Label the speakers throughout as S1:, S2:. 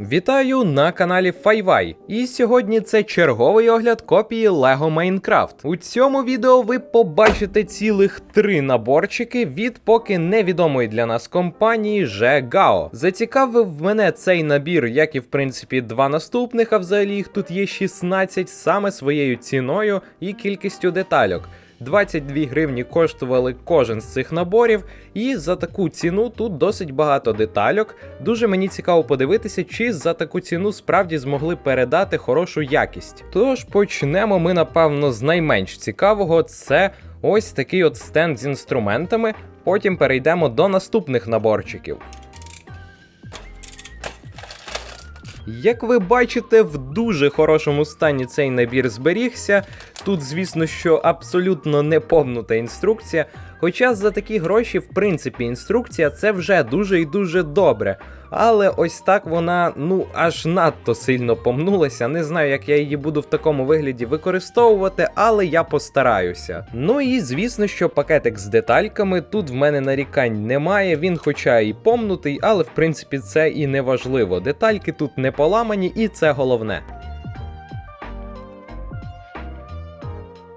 S1: Вітаю на каналі Файвай. І сьогодні це черговий огляд копії Lego Minecraft. У цьому відео ви побачите цілих три наборчики від поки невідомої для нас компанії GEGAO. Зацікавив мене цей набір, як і в принципі два наступних, а взагалі їх тут є 16 саме своєю ціною і кількістю детальок. 22 гривні коштували кожен з цих наборів, і за таку ціну тут досить багато детальок. Дуже мені цікаво подивитися, чи за таку ціну справді змогли передати хорошу якість. Тож почнемо ми, напевно, з найменш цікавого. Це ось такий от стенд з інструментами. Потім перейдемо до наступних наборчиків. Як ви бачите, в дуже хорошому стані цей набір зберігся. Тут, звісно, що абсолютно не повнута інструкція. Хоча за такі гроші, в принципі, інструкція це вже дуже і дуже добре. Але ось так вона ну аж надто сильно помнулася. Не знаю, як я її буду в такому вигляді використовувати, але я постараюся. Ну і звісно, що пакетик з детальками тут в мене нарікань немає. Він, хоча і помнутий, але в принципі це і не важливо. Детальки тут не поламані, і це головне.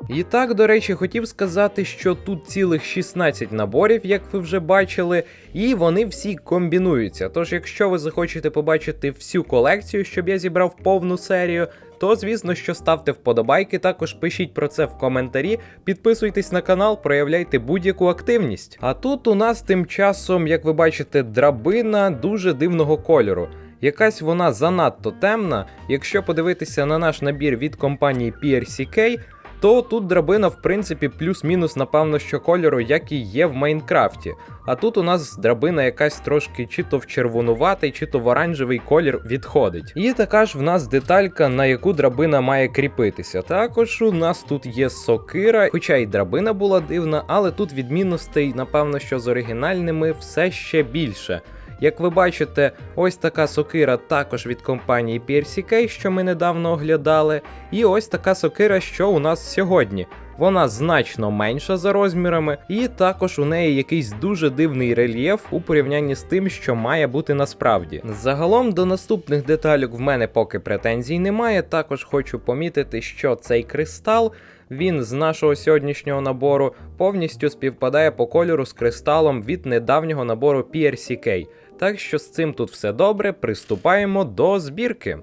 S1: І так, до речі, хотів сказати, що тут цілих 16 наборів, як ви вже бачили, і вони всі комбінуються. Тож, якщо ви захочете побачити всю колекцію, щоб я зібрав повну серію, то звісно, що ставте вподобайки, також пишіть про це в коментарі, підписуйтесь на канал, проявляйте будь-яку активність. А тут у нас тим часом, як ви бачите, драбина дуже дивного кольору. Якась вона занадто темна. Якщо подивитися на наш набір від компанії PRCK, то тут драбина, в принципі, плюс-мінус, напевно, що кольору, як і є в Майнкрафті. А тут у нас драбина якась трошки чи то в червонуватий, чи то в оранжевий колір відходить. І така ж в нас деталька, на яку драбина має кріпитися. Також у нас тут є сокира, хоча й драбина була дивна, але тут відмінностей, напевно, що з оригінальними все ще більше. Як ви бачите, ось така сокира також від компанії PRCK, що ми недавно оглядали. І ось така сокира, що у нас сьогодні. Вона значно менша за розмірами, і також у неї якийсь дуже дивний рельєф у порівнянні з тим, що має бути насправді. Загалом до наступних деталюк в мене поки претензій немає. Також хочу помітити, що цей кристал. Він з нашого сьогоднішнього набору повністю співпадає по кольору з кристалом від недавнього набору PRCK. Так що з цим тут все добре, приступаємо до збірки.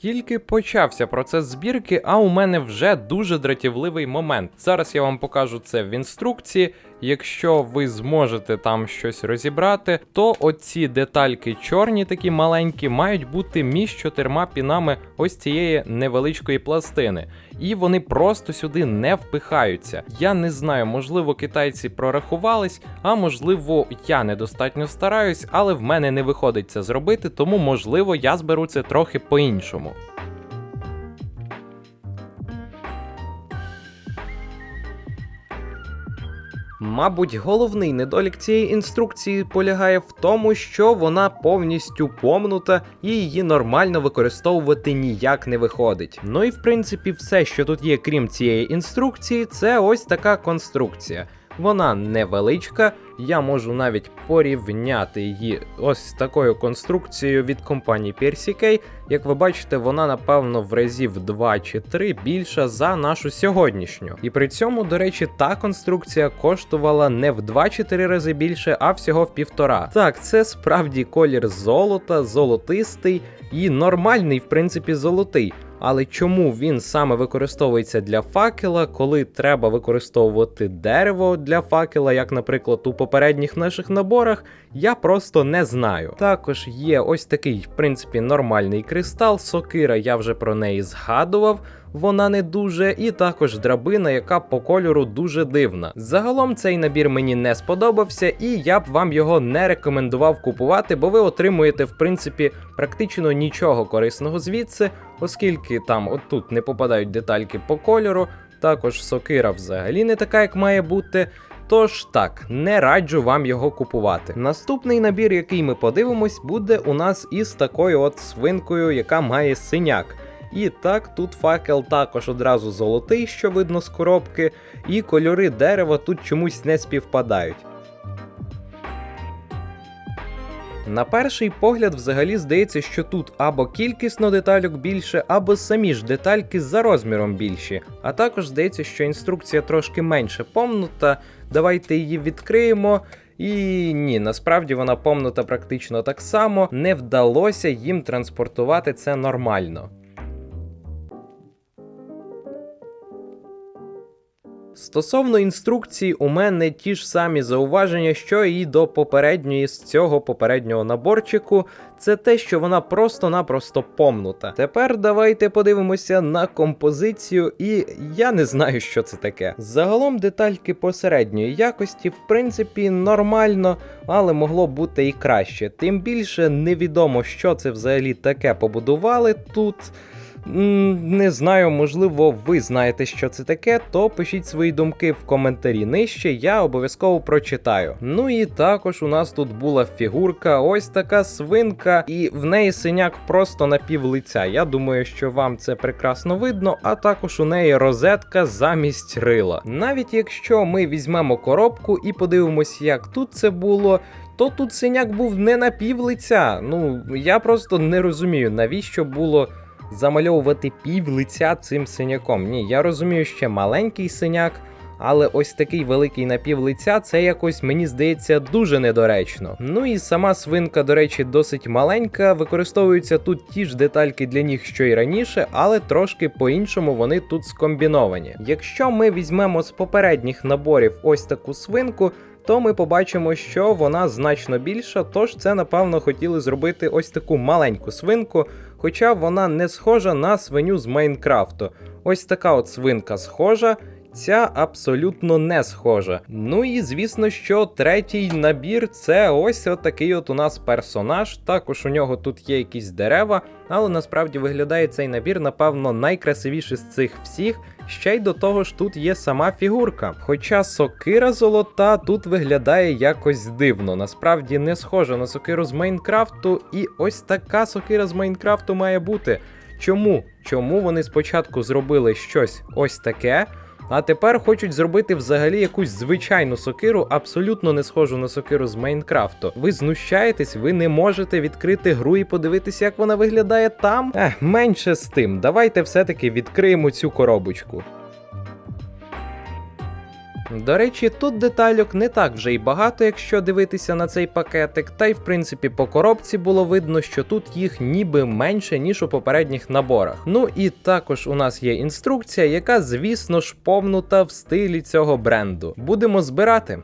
S1: Тільки почався процес збірки, а у мене вже дуже дратівливий момент. Зараз я вам покажу це в інструкції. Якщо ви зможете там щось розібрати, то оці детальки чорні, такі маленькі, мають бути між чотирма пінами ось цієї невеличкої пластини. І вони просто сюди не впихаються. Я не знаю, можливо, китайці прорахувались, а можливо, я недостатньо стараюсь, але в мене не виходить це зробити, тому можливо я зберу це трохи по-іншому. Мабуть, головний недолік цієї інструкції полягає в тому, що вона повністю помнута і її нормально використовувати ніяк не виходить. Ну і в принципі, все, що тут є, крім цієї інструкції, це ось така конструкція. Вона невеличка, я можу навіть порівняти її ось з такою конструкцією від компанії PRCK. Як ви бачите, вона напевно в разів 2 чи 3 більша за нашу сьогоднішню. І при цьому, до речі, та конструкція коштувала не в 2 чи 3 рази більше, а всього в півтора. Так, це справді колір золота, золотистий і нормальний, в принципі, золотий. Але чому він саме використовується для факела, коли треба використовувати дерево для факела, як, наприклад, у попередніх наших наборах, я просто не знаю. Також є ось такий, в принципі, нормальний кристал, сокира, я вже про неї згадував. Вона не дуже, і також драбина, яка по кольору дуже дивна. Загалом цей набір мені не сподобався, і я б вам його не рекомендував купувати, бо ви отримуєте, в принципі, практично нічого корисного звідси, оскільки там отут не попадають детальки по кольору. Також сокира взагалі не така, як має бути. Тож так, не раджу вам його купувати. Наступний набір, який ми подивимось, буде у нас із такою от свинкою, яка має синяк. І так, тут факел також одразу золотий, що видно з коробки, і кольори дерева тут чомусь не співпадають. На перший погляд, взагалі здається, що тут або кількісно детальок більше, або самі ж детальки за розміром більші. А також здається, що інструкція трошки менше помнута. Давайте її відкриємо. І ні, насправді вона помнута практично так само. Не вдалося їм транспортувати це нормально. Стосовно інструкції, у мене ті ж самі зауваження, що і до попередньої з цього попереднього наборчику, це те, що вона просто-напросто помнута. Тепер давайте подивимося на композицію, і я не знаю, що це таке. Загалом детальки посередньої якості, в принципі, нормально, але могло бути і краще. Тим більше невідомо, що це взагалі таке побудували тут. Не знаю, можливо, ви знаєте, що це таке, то пишіть свої думки в коментарі нижче, я обов'язково прочитаю. Ну і також у нас тут була фігурка, ось така свинка, і в неї синяк просто на пів лиця. Я думаю, що вам це прекрасно видно, а також у неї розетка замість рила. Навіть якщо ми візьмемо коробку і подивимось, як тут це було. То тут синяк був не на пів лиця. Ну я просто не розумію, навіщо було замальовувати пів лиця цим синяком. Ні, я розумію, ще маленький синяк, але ось такий великий напів лиця це якось мені здається дуже недоречно. Ну і сама свинка, до речі, досить маленька. Використовуються тут ті ж детальки для них, що й раніше, але трошки по-іншому вони тут скомбіновані. Якщо ми візьмемо з попередніх наборів ось таку свинку. То ми побачимо, що вона значно більша, тож це, напевно, хотіли зробити ось таку маленьку свинку, хоча вона не схожа на свиню з Майнкрафту. Ось така от свинка схожа. Ця абсолютно не схожа. Ну і звісно, що третій набір це ось такий от у нас персонаж. Також у нього тут є якісь дерева, але насправді виглядає цей набір, напевно, найкрасивіший з цих всіх. Ще й до того ж тут є сама фігурка. Хоча сокира золота тут виглядає якось дивно. Насправді не схожа на сокиру з Майнкрафту, і ось така сокира з Майнкрафту має бути. Чому? Чому вони спочатку зробили щось ось таке? А тепер хочуть зробити взагалі якусь звичайну сокиру, абсолютно не схожу на сокиру з Майнкрафту. Ви знущаєтесь, ви не можете відкрити гру і подивитися, як вона виглядає там. Ех, менше з тим. Давайте все-таки відкриємо цю коробочку. До речі, тут детальок не так вже й багато, якщо дивитися на цей пакетик, та й в принципі по коробці було видно, що тут їх ніби менше, ніж у попередніх наборах. Ну і також у нас є інструкція, яка, звісно ж, повнута в стилі цього бренду. Будемо збирати.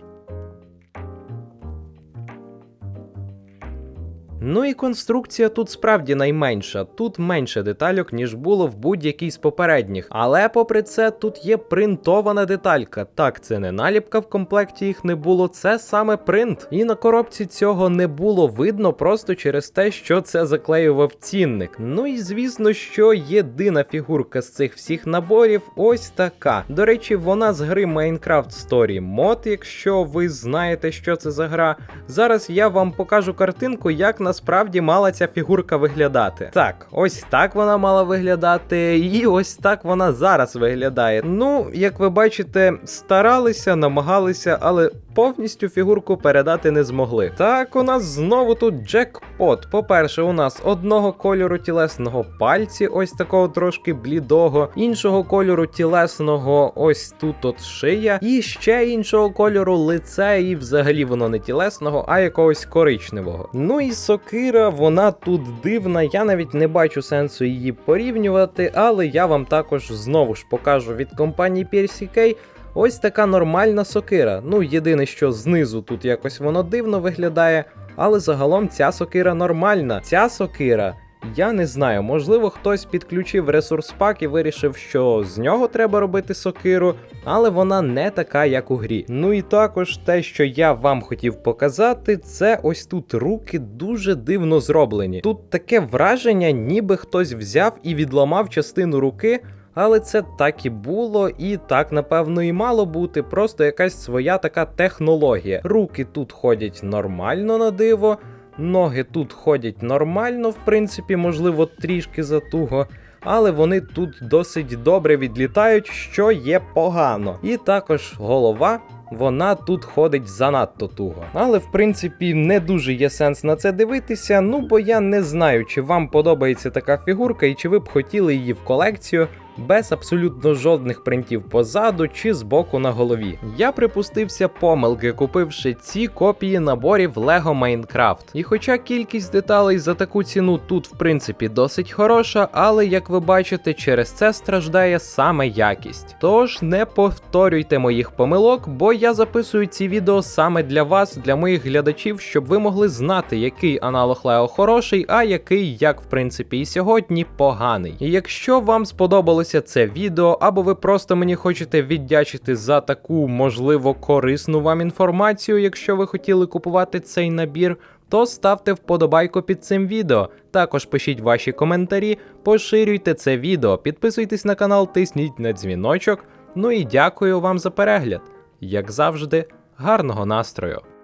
S1: Ну і конструкція тут справді найменша. Тут менше детальок, ніж було в будь-якій з попередніх. Але попри це, тут є принтована деталька. Так, це не наліпка в комплекті їх не було, це саме принт. І на коробці цього не було видно просто через те, що це заклеював цінник. Ну і звісно, що єдина фігурка з цих всіх наборів ось така. До речі, вона з гри Minecraft Story Mod, якщо ви знаєте, що це за гра. Зараз я вам покажу картинку, як насправді мала ця фігурка виглядати. Так, ось так вона мала виглядати, і ось так вона зараз виглядає. Ну, як ви бачите, старалися, намагалися, але повністю фігурку передати не змогли. Так, у нас знову тут джекпот. По-перше, у нас одного кольору тілесного пальці, ось такого трошки блідого, іншого кольору тілесного, ось тут от шия, і ще іншого кольору лице, і взагалі воно не тілесного, а якогось коричневого. Ну і сокира, вона тут дивна. Я навіть не бачу сенсу її порівнювати, але я вам також знову ж покажу від компанії PRCK. Ось така нормальна сокира. Ну, єдине, що знизу тут якось воно дивно виглядає, але загалом ця сокира нормальна. Ця сокира. Я не знаю, можливо, хтось підключив ресурс пак і вирішив, що з нього треба робити сокиру, але вона не така, як у грі. Ну і також те, що я вам хотів показати, це ось тут руки дуже дивно зроблені. Тут таке враження, ніби хтось взяв і відламав частину руки. Але це так і було, і так напевно і мало бути. Просто якась своя така технологія. Руки тут ходять нормально на диво, ноги тут ходять нормально, в принципі, можливо, трішки затуго. Але вони тут досить добре відлітають, що є погано. І також голова вона тут ходить занадто туго. Але в принципі не дуже є сенс на це дивитися. Ну бо я не знаю, чи вам подобається така фігурка і чи ви б хотіли її в колекцію. Без абсолютно жодних принтів позаду чи збоку на голові. Я припустився помилки, купивши ці копії наборів Lego Minecraft. І хоча кількість деталей за таку ціну тут, в принципі, досить хороша, але як ви бачите, через це страждає саме якість. Тож не повторюйте моїх помилок, бо я записую ці відео саме для вас, для моїх глядачів, щоб ви могли знати, який аналог Lego хороший, а який, як в принципі, і сьогодні, поганий. І якщо вам сподобалося це відео, або ви просто мені хочете віддячити за таку, можливо, корисну вам інформацію, якщо ви хотіли купувати цей набір. То ставте вподобайку під цим відео. Також пишіть ваші коментарі, поширюйте це відео, підписуйтесь на канал, тисніть на дзвіночок. Ну і дякую вам за перегляд. Як завжди, гарного настрою!